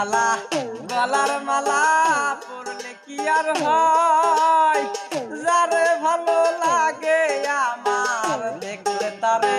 পীর গলার মালা পড়লে কি আর হয়? যারে ভালো লাগে আমার দেখলে তারে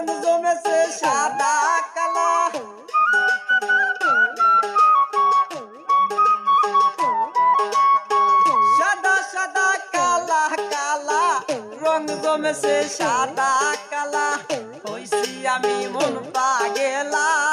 রং জমেছে সাদা কালা সাদা সাদা কালা কালা রং জমেছে সাদা কালা হইছি আমি মন পাগেলা বসন্তকালে